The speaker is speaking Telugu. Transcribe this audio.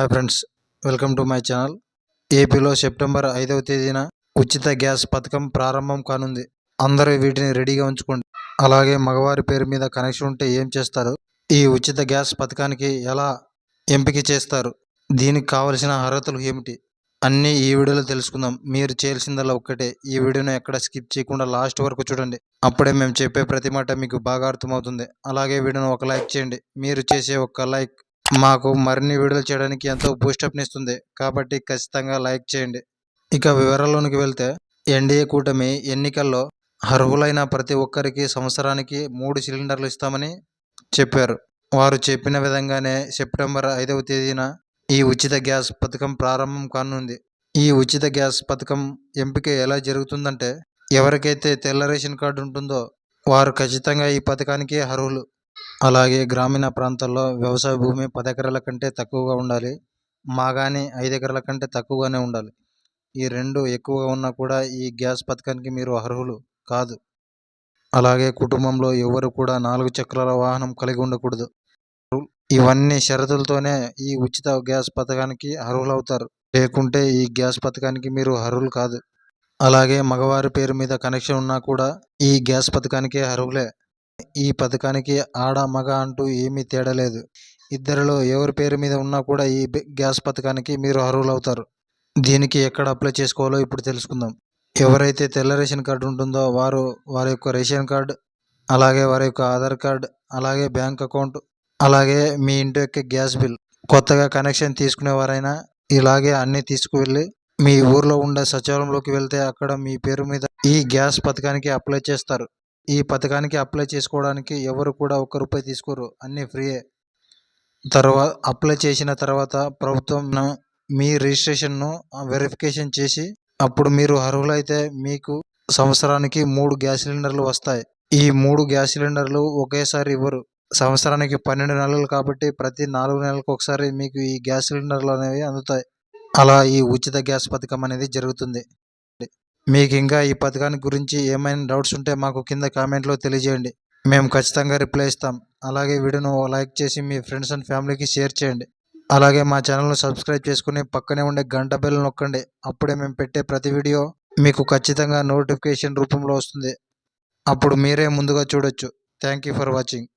Hi friends welcome to my channel ఏపీలో సెప్టెంబర్ ఐదవ తేదీన ఉచిత గ్యాస్ పథకం ప్రారంభం కానుంది. అందరూ వీటిని రెడీగా ఉంచుకోండి. అలాగే మగవారి పేరు మీద కనెక్షన్ ఉంటే ఏం చేస్తారు? ఈ ఉచిత గ్యాస్ పథకానికి ఎలా ఎంపిక చేస్తారు? దీనికి కావలసిన అర్హతలు ఏమిటి? అన్నీ ఈ వీడియోలో తెలుసుకుందాం. మీరు చేయాల్సిందల్లా ఒక్కటే. ఈ వీడియోను ఎక్కడ స్కిప్ చేయకుండా లాస్ట్ వరకు చూడండి. అప్పుడే మేము చెప్పే ప్రతి మాట మీకు బాగా అర్థమవుతుంది. అలాగే వీడియోను ఒక లైక్ చేయండి. మీరు చేసే ఒక లైక్ మాకు మరిన్ని వీడియోలు చేయడానికి ఎంతో బూస్టప్ని ఇస్తుంది. కాబట్టి ఖచ్చితంగా లైక్ చేయండి. ఇక వివరాల్లోనికి వెళ్తే ఎన్డీఏ కూటమి ఎన్నికల్లో అర్హులైన ప్రతి ఒక్కరికి సంవత్సరానికి మూడు సిలిండర్లు ఇస్తామని చెప్పారు. వారు చెప్పిన విధంగానే సెప్టెంబర్ ఐదవ తేదీన ఈ ఉచిత గ్యాస్ పథకం ప్రారంభం కానుంది. ఈ ఉచిత గ్యాస్ పథకం ఎంపిక ఎలా జరుగుతుందంటే ఎవరికైతే తెల్ల రేషన్ కార్డు ఉంటుందో వారు ఖచ్చితంగా ఈ పథకానికి అర్హులు. అలాగే గ్రామీణ ప్రాంతాల్లో వ్యవసాయ భూమి పది ఎకరాల కంటే తక్కువగా ఉండాలి మాగాని ఐదు ఎకరాల కంటే తక్కువగానే ఉండాలి. ఈ రెండు ఎక్కువగా ఉన్నా కూడా ఈ గ్యాస్ పథకానికి మీరు అర్హులు కాదు. అలాగే కుటుంబంలో ఎవరు కూడా నాలుగు చక్రాల వాహనం కలిగి ఉండకూడదు. ఇవన్నీ షరతులతోనే ఈ ఉచిత గ్యాస్ పథకానికి అర్హులవుతారు. లేకుంటే ఈ గ్యాస్ పథకానికి మీరు అర్హులు కాదు. అలాగే మగవారి పేరు మీద కనెక్షన్ ఉన్నా కూడా ఈ గ్యాస్ పథకానికి అర్హులే. ఈ పథకానికి ఆడ మగ అంటూ ఏమీ తేడా లేదు. ఇద్దరిలో ఎవరి పేరు మీద ఉన్నా కూడా ఈ గ్యాస్ పథకానికి మీరు అర్హులవుతారు. దీనికి ఎక్కడ అప్లై చేసుకోవాలో ఇప్పుడు తెలుసుకుందాం. ఎవరైతే తెల్ల రేషన్ కార్డు ఉంటుందో వారు వారి యొక్క రేషన్ కార్డు అలాగే వారి యొక్క ఆధార్ కార్డు అలాగే బ్యాంక్ అకౌంట్ అలాగే మీ ఇంటి యొక్క గ్యాస్ బిల్. కొత్తగా కనెక్షన్ తీసుకునేవారైనా ఇలాగే అన్నీ తీసుకువెళ్ళి మీ ఊర్లో ఉండే సచివాలయంలోకి వెళ్తే అక్కడ మీ పేరు మీద ఈ గ్యాస్ పథకానికి అప్లై చేస్తారు. ఈ పథకానికి అప్లై చేసుకోవడానికి ఎవరు కూడా ఒక్క రూపాయి తీసుకోరు. అన్నీ ఫ్రీయే. తర్వాత అప్లై చేసిన తర్వాత ప్రభుత్వం మీ రిజిస్ట్రేషన్ను వెరిఫికేషన్ చేసి అప్పుడు మీరు అర్హులైతే మీకు సంవత్సరానికి మూడు గ్యాస్ సిలిండర్లు వస్తాయి. ఈ మూడు గ్యాస్ సిలిండర్లు ఒకేసారి ఇవ్వరు. సంవత్సరానికి పన్నెండు నెలలు కాబట్టి ప్రతి నాలుగు నెలలకు ఒకసారి మీకు ఈ గ్యాస్ సిలిండర్లు అనేవి అందుతాయి. అలా ఈ ఉచిత గ్యాస్ పథకం అనేది జరుగుతుంది. మీకు ఇంకా ఈ పథకాన్ని గురించి ఏమైనా డౌట్స్ ఉంటే మాకు కింద కామెంట్లో తెలియజేయండి. మేము ఖచ్చితంగా రిప్లై ఇస్తాం. అలాగే వీడియోను లైక్ చేసి మీ ఫ్రెండ్స్ అండ్ ఫ్యామిలీకి షేర్ చేయండి. అలాగే మా ఛానల్ను సబ్స్క్రైబ్ చేసుకుని పక్కనే ఉండే గంట బెల్ నొక్కండి. అప్పుడే మేము పెట్టే ప్రతి వీడియో మీకు ఖచ్చితంగా నోటిఫికేషన్ రూపంలో వస్తుంది. అప్పుడు మీరే ముందుగా చూడొచ్చు. Thank you for watching.